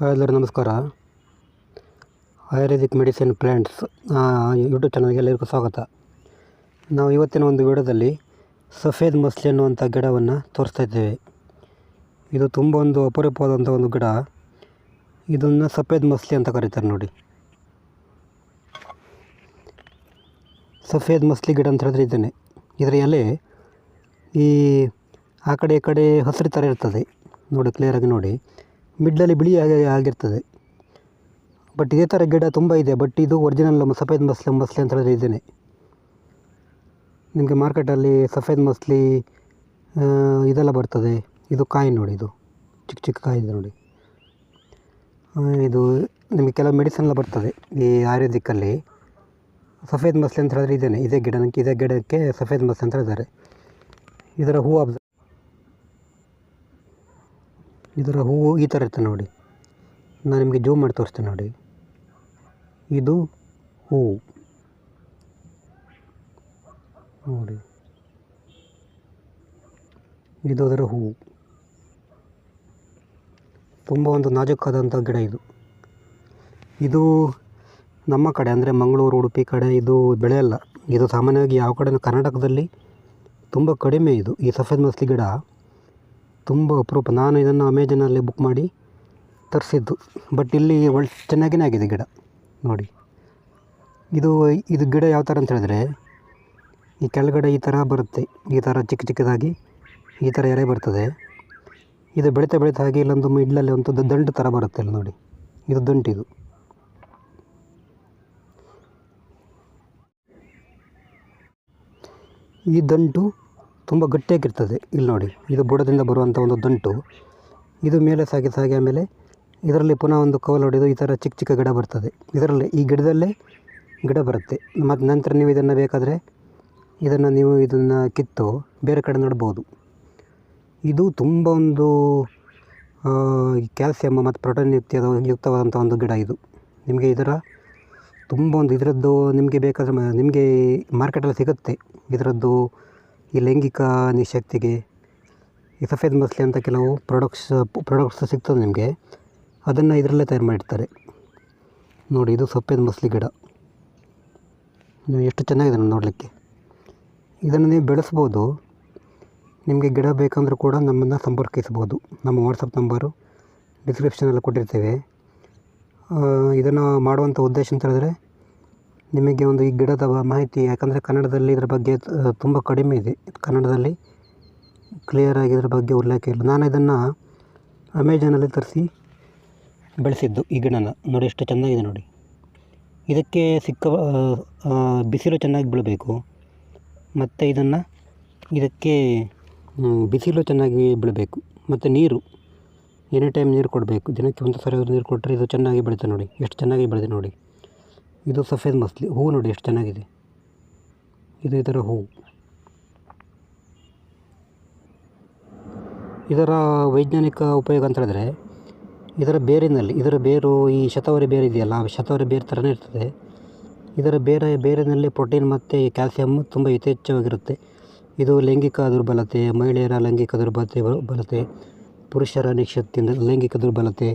Hi ಎಲ್ಲರೂ ನಮಸ್ಕಾರ. Ayurvedic medicine plants YouTube ಚಾನಲ್ಗೆ ಎಲ್ಲರಿಗೂ ಸ್ವಾಗತ. ನಾವು ಇವತ್ತಿನ ಒಂದು ವಿಡಿಯೋದಲ್ಲಿ ಸಫೇದ್ ಮಸ್ಲಿ ಅನ್ನುವಂಥ ಗಿಡವನ್ನು ತೋರಿಸ್ತಾ ಇದ್ದೇವೆ. ಇದು ತುಂಬ ಒಂದು ಅಪರೂಪವಾದಂಥ ಒಂದು ಗಿಡ. ಇದನ್ನು ಸಫೇದ್ ಮಸ್ಲಿ ಅಂತ ಕರೀತಾರೆ ನೋಡಿ. ಸಫೇದ್ ಮಸ್ಲಿ ಗಿಡ ಅಂತ ಹೇಳಿದ್ರೆ ಇದ್ದೇನೆ ಇದರ ಎಲೆ ಈ ಆ ಕಡೆ ಈ ಕಡೆ ಹಸಿರು ಥರ ಇರ್ತದೆ. ನೋಡಿ ಕ್ಲಿಯರಾಗಿ ನೋಡಿ. ಮಿಡ್ಲಲ್ಲಿ ಬಿಳಿ ಆಗಿ ಆಗಿರ್ತದೆ. ಬಟ್ ಇದೇ ಥರ ಗಿಡ ತುಂಬ ಇದೆ. ಬಟ್ ಇದು ಒರಿಜಿನಲ್ ಸಫೇದ್ ಮಸ್ಲಿ ಮಸ್ಲಿ ಅಂತ ಹೇಳಿದ್ರೆ ಇದೇನೆ. ನಿಮಗೆ ಮಾರ್ಕೆಟಲ್ಲಿ ಸಫೇದ್ ಮಸ್ಲಿ ಇದೆಲ್ಲ ಬರ್ತದೆ. ಇದು ಕಾಯಿ ನೋಡಿ, ಇದು ಚಿಕ್ಕ ಚಿಕ್ಕ ಕಾಯಿ ಇದೆ ನೋಡಿ. ಇದು ನಿಮಗೆ ಕೆಲವು ಮೆಡಿಸನ್ ಎಲ್ಲ ಬರ್ತದೆ ಈ ಆಯುರ್ವೇದಿಕ್ಕಲ್ಲಿ ಸಫೇದ್ ಮಸ್ಲಿ ಅಂತ ಹೇಳಿದ್ರೆ ಇದೇನೆ. ಇದೇ ಗಿಡ ಇದೇ ಗಿಡಕ್ಕೆ ಸಫೇದ್ ಮಸ್ಲಿ ಅಂತ ಹೇಳಿದ್ದಾರೆ. ಇದರ ಹೂವು ಇದರ ಹೂವು ಈ ಥರ ಇರ್ತದೆ ನೋಡಿ. ನಾನು ನಿಮಗೆ ಜೂಮ್ ಮಾಡಿ ತೋರಿಸ್ತೇನೆ ನೋಡಿ. ಇದು ಹೂವು. ನೋಡಿ. ಇದು ಅದರ ಹೂವು. ತುಂಬ ಒಂದು ನಾಜೂಕಾದಂಥ ಗಿಡ ಇದು. ಇದು ನಮ್ಮ ಕಡೆ ಅಂದರೆ ಮಂಗಳೂರು, ಉಡುಪಿ ಕಡೆ ಇದು ಬೆಳೆಯಲ್ಲ. ಇದು ಸಾಮಾನ್ಯವಾಗಿ ಯಾವ ಕಡೆ ಕರ್ನಾಟಕದಲ್ಲಿ ತುಂಬ ಕಡಿಮೆ ಇದು. ಈ ಸಫೇದ್ ಮಸ್ಲಿ ಗಿಡ ತುಂಬ ಅಪರೂಪ. ನಾನು ಇದನ್ನು ಅಮೆಜಾನಲ್ಲಿ ಬುಕ್ ಮಾಡಿ ತರಿಸಿದ್ದು. ಬಟ್ ಇಲ್ಲಿ ಒಳ್ಳೆ ಚೆನ್ನಾಗಿಯೇ ಆಗಿದೆ ಗಿಡ. ನೋಡಿ. ಇದು ಇದು ಗಿಡ ಯಾವ ಥರ ಅಂತ ಹೇಳಿದ್ರೆ, ಈ ಕೆಳಗಡೆ ಈ ಥರ ಬರುತ್ತೆ. ಈ ಥರ ಚಿಕ್ಕ ಚಿಕ್ಕದಾಗಿ ಈ ಥರ ಎರೆ ಬರ್ತದೆ. ಇದು ಬೆಳೀತಾ ಬೆಳೀತಾ ಹಾಗೆ ಇಲ್ಲೊಂದು ಮಿಡ್ಲಲ್ಲಿ ಒಂದು ದಂಟು ಥರ ಬರುತ್ತೆ ಇಲ್ಲಿ ನೋಡಿ. ಇದು ದಂಟು ಇದು. ಈ ದಂಟು ತುಂಬ ಗಟ್ಟಿಯಾಗಿರ್ತದೆ. ಇಲ್ಲಿ ನೋಡಿ, ಇದು ಬುಡದಿಂದ ಬರುವಂಥ ಒಂದು ದಂಟು. ಇದು ಮೇಲೆ ಸಾಗಿ ಸಾಗಿ ಆಮೇಲೆ ಇದರಲ್ಲಿ ಪುನಃ ಒಂದು ಕವಲು ಹೊಡೆದು ಈ ಥರ ಚಿಕ್ಕ ಚಿಕ್ಕ ಗಿಡ ಬರ್ತದೆ. ಇದರಲ್ಲಿ ಈ ಗಿಡದಲ್ಲೇ ಗಿಡ ಬರುತ್ತೆ. ಮತ್ತು ನಂತರ ನೀವು ಇದನ್ನು ಬೇಕಾದರೆ ಇದನ್ನು ನೀವು ಇದನ್ನು ಕಿತ್ತು ಬೇರೆ ಕಡೆ ನೋಡ್ಬೋದು. ಇದು ತುಂಬ ಒಂದು ಕ್ಯಾಲ್ಸಿಯಮ್ ಮತ್ತು ಪ್ರೋಟೀನ್ ಯುಕ್ತಿಯಾದ ಯುಕ್ತವಾದಂಥ ಒಂದು ಗಿಡ ಇದು. ನಿಮಗೆ ಇದರ ತುಂಬ ಒಂದು ಇದರದ್ದು ನಿಮಗೆ ಬೇಕಾದರೆ ನಿಮಗೆ ಮಾರ್ಕೆಟಲ್ಲಿ ಸಿಗುತ್ತೆ. ಇದರದ್ದು ಈ ಲೈಂಗಿಕ ನಿಶಕ್ತಿಗೆ ಈ ಸಫೇದ್ ಮಸ್ಲಿ ಅಂತ ಕೆಲವು ಪ್ರಾಡಕ್ಟ್ಸ್ ಪ್ರಾಡಕ್ಟ್ಸ್ ಸಿಗ್ತದೆ ನಿಮಗೆ. ಅದನ್ನು ಇದರಲ್ಲೇ ತಯಾರು ಮಾಡಿರ್ತಾರೆ. ನೋಡಿ, ಇದು ಸಫೇದ್ ಮಸ್ಲಿ ಗಿಡ. ನೀವು ಎಷ್ಟು ಚೆನ್ನಾಗಿದೆ ನೋಡಲಿಕ್ಕೆ. ಇದನ್ನು ನೀವು ಬೆಳೆಸ್ಬೋದು. ನಿಮಗೆ ಗಿಡ ಬೇಕಂದರೂ ಕೂಡ ನಮ್ಮನ್ನು ಸಂಪರ್ಕಿಸ್ಬೋದು. ನಮ್ಮ ವಾಟ್ಸಪ್ ನಂಬರು ಡಿಸ್ಕ್ರಿಪ್ಷನಲ್ಲಿ ಕೊಟ್ಟಿರ್ತೇವೆ. ಇದನ್ನು ಮಾಡುವಂಥ ಉದ್ದೇಶ ಅಂತ ಹೇಳಿದ್ರೆ ನಿಮಗೆ ಒಂದು ಈ ಗಿಡದ ಮಾಹಿತಿ, ಯಾಕಂದರೆ ಕನ್ನಡದಲ್ಲಿ ಇದರ ಬಗ್ಗೆ ತುಂಬ ಕಡಿಮೆ ಇದೆ. ಕನ್ನಡದಲ್ಲಿ ಕ್ಲಿಯರಾಗಿ ಇದರ ಬಗ್ಗೆ ಉಲ್ಲೇಖ ಇಲ್ಲ. ನಾನು ಇದನ್ನು ಅಮೆಜಾನಲ್ಲಿ ತರಿಸಿ ಬೆಳೆಸಿದ್ದು ಈ ಗಿಡನ. ನೋಡಿ, ಎಷ್ಟು ಚೆನ್ನಾಗಿದೆ ನೋಡಿ. ಇದಕ್ಕೆ ಸಿಕ್ಕ ಬಿಸಿಲು ಚೆನ್ನಾಗಿ ಬೀಳಬೇಕು. ಮತ್ತು ಇದನ್ನು ಇದಕ್ಕೆ ಬಿಸಿಲು ಚೆನ್ನಾಗಿ ಬೀಳಬೇಕು. ಮತ್ತು ನೀರು. ಎನಿ ಟೈಮ್ ನೀರು ಕೊಡಬೇಕು. ದಿನಕ್ಕೆ ಒಂದು ಸರಿ ನೀರು ಕೊಟ್ಟರೆ ಇದು ಚೆನ್ನಾಗಿ ಬೆಳೀತದೆ ನೋಡಿ. ಎಷ್ಟು ಚೆನ್ನಾಗಿ ಬೆಳೆದಿದೆ ನೋಡಿ. ಇದು ಸಫೇದ್ ಮಸ್ಲಿ. ಹೂವು ನೋಡಿ, ಎಷ್ಟು ಚೆನ್ನಾಗಿದೆ. ಇದು ಇದರ ಹೂವು ಇದರ ವೈಜ್ಞಾನಿಕ ಉಪಯೋಗ ಅಂತ ಹೇಳಿದ್ರೆ, ಇದರ ಬೇರಿನಲ್ಲಿ, ಇದರ ಬೇರು ಈ ಶತಾವರಿ ಬೇರು ಇದೆಯಲ್ಲ, ಆ ಶತಾವರಿ ಬೇರು ಥರನೇ ಇರ್ತದೆ. ಇದರ ಬೇರೆ, ಬೇರಿನಲ್ಲಿ ಪ್ರೋಟೀನ್ ಮತ್ತು ಕ್ಯಾಲ್ಸಿಯಮ್ ತುಂಬ ಯಥೇಚ್ಛವಾಗಿರುತ್ತೆ. ಇದು ಲೈಂಗಿಕ ದುರ್ಬಲತೆ, ಮಹಿಳೆಯರ ಲೈಂಗಿಕ ದುರ್ಬಲತೆ ಬಲತೆ ಪುರುಷರ ನಿಶಕ್ತಿಯಿಂದ ಲೈಂಗಿಕ ದುರ್ಬಲತೆ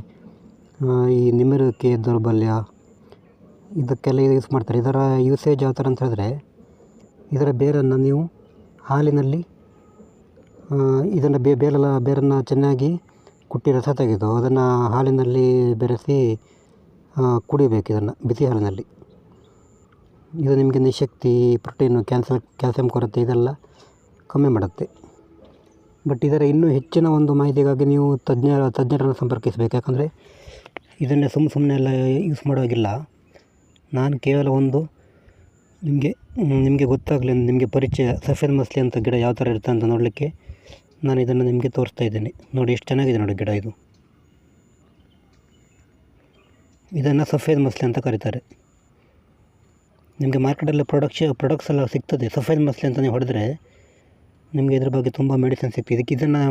ಈ ನಿಮಿರುವಿಕೆ ದೌರ್ಬಲ್ಯ ಇದಕ್ಕೆಲ್ಲ ಯೂಸ್ ಮಾಡ್ತಾರೆ. ಇದರ ಯೂಸೇಜ್ ಯಾವ ಥರ ಅಂತ ಹೇಳಿದ್ರೆ, ಇದರ ಬೇರನ್ನು ನೀವು ಹಾಲಿನಲ್ಲಿ ಇದನ್ನು ಬೇ, ಬೇರೆಲ್ಲ ಬೇರನ್ನು ಚೆನ್ನಾಗಿ ಕುಟ್ಟಿ ರಸ ತೆಗೆದು ಅದನ್ನು ಹಾಲಿನಲ್ಲಿ ಬೆರೆಸಿ ಕುಡಿಬೇಕು ಇದನ್ನು, ಬಿಸಿ ಹಾಲಿನಲ್ಲಿ. ಇದು ನಿಮಗೆ ನಿಶಕ್ತಿ ಪ್ರೋಟೀನು ಕ್ಯಾನ್ಸರ್ ಕ್ಯಾಲ್ಸಿಯಂ ಕೊರತೆ ಇದೆಲ್ಲ ಕಮ್ಮಿ ಮಾಡುತ್ತೆ. ಬಟ್ ಇದರ ಇನ್ನೂ ಹೆಚ್ಚಿನ ಒಂದು ಮಾಹಿತಿಗಾಗಿ ನೀವು ತಜ್ಞ ತಜ್ಞರನ್ನು ಸಂಪರ್ಕಿಸಬೇಕು. ಯಾಕಂದರೆ ಇದನ್ನೇ ಸುಮ್ಮ ಸುಮ್ಮನೆ ಎಲ್ಲ ಯೂಸ್ ಮಾಡೋವಾಗಿಲ್ಲ. ನಾನು ಕೇವಲ ಒಂದು, ನಿಮಗೆ ನಿಮಗೆ ಗೊತ್ತಾಗಲಿ ನಿಮಗೆ ಪರಿಚಯ, ಸಫೇದ್ ಮಸ್ಲಿ ಅಂತ ಗಿಡ ಯಾವ ಥರ ಇರುತ್ತೆ ಅಂತ ನೋಡಲಿಕ್ಕೆ ನಾನು ಇದನ್ನು ನಿಮಗೆ ತೋರಿಸ್ತಾ ಇದ್ದೇನೆ. ನೋಡಿ, ಎಷ್ಟು ಚೆನ್ನಾಗಿದೆ ನೋಡಿ ಗಿಡ ಇದು. ಇದನ್ನು ಸಫೇದ್ ಮಸ್ಲಿ ಅಂತ ಕರೀತಾರೆ. ನಿಮಗೆ ಮಾರ್ಕೆಟಲ್ಲಿ ಪ್ರೊಡಕ್ಷ ಪ್ರೊಡಕ್ಟ್ಸ್ ಎಲ್ಲ ಸಿಗ್ತದೆ. ಸಫೇದ್ ಮಸ್ಲಿ ಅಂತ ನೀವು ಹೊಡೆದ್ರೆ ನಿಮಗೆ ಇದ್ರ ಬಗ್ಗೆ ತುಂಬ ಮೆಡಿಸಿನ್ ಸಿಗ್ತದೆ. ಇದಕ್ಕೆ ಇದನ್ನು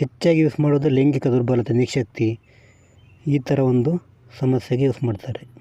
ಹೆಚ್ಚಾಗಿ ಯೂಸ್ ಮಾಡೋದು ಲೈಂಗಿಕ ದುರ್ಬಲತೆ ನಿಶಕ್ತಿ ಈ ಥರ ಒಂದು ಸಮಸ್ಯೆಗೆ ಯೂಸ್ ಮಾಡ್ತಾರೆ.